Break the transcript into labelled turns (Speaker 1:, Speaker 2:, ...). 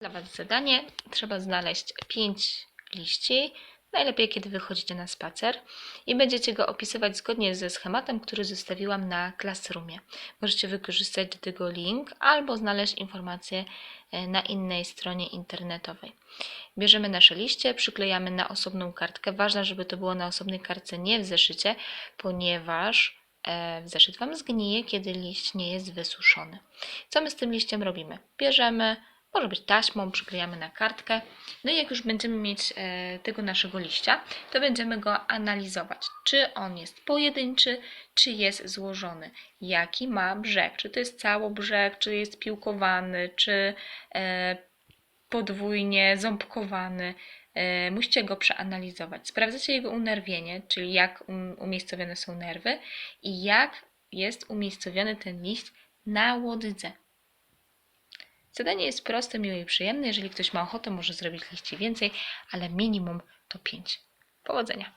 Speaker 1: Dla Was zadanie trzeba znaleźć 5 liści, najlepiej kiedy wychodzicie na spacer i będziecie go opisywać zgodnie ze schematem, który zostawiłam na Classroomie. Możecie wykorzystać do tego link albo znaleźć informacje e, na innej stronie internetowej. Bierzemy nasze liście, przyklejamy na osobną kartkę. Ważne, żeby to było na osobnej kartce, nie w zeszycie, ponieważ e, zeszyt Wam zgnije, kiedy liść nie jest wysuszony. Co my z tym liściem robimy? Bierzemy, może być taśmą, przyklejamy na kartkę. No i jak już będziemy mieć e, tego naszego liścia, to będziemy go analizować. Czy on jest pojedynczy, czy jest złożony. Jaki ma brzeg? Czy to jest całobrzeg, czy jest piłkowany, czy e, podwójnie ząbkowany. E, musicie go przeanalizować. Sprawdzacie jego unerwienie, czyli jak um, umiejscowione są nerwy i jak jest umiejscowiony ten liść na łodydze. Zadanie jest proste, miłe i przyjemne. Jeżeli ktoś ma ochotę, może zrobić liści więcej, ale minimum to 5. Powodzenia!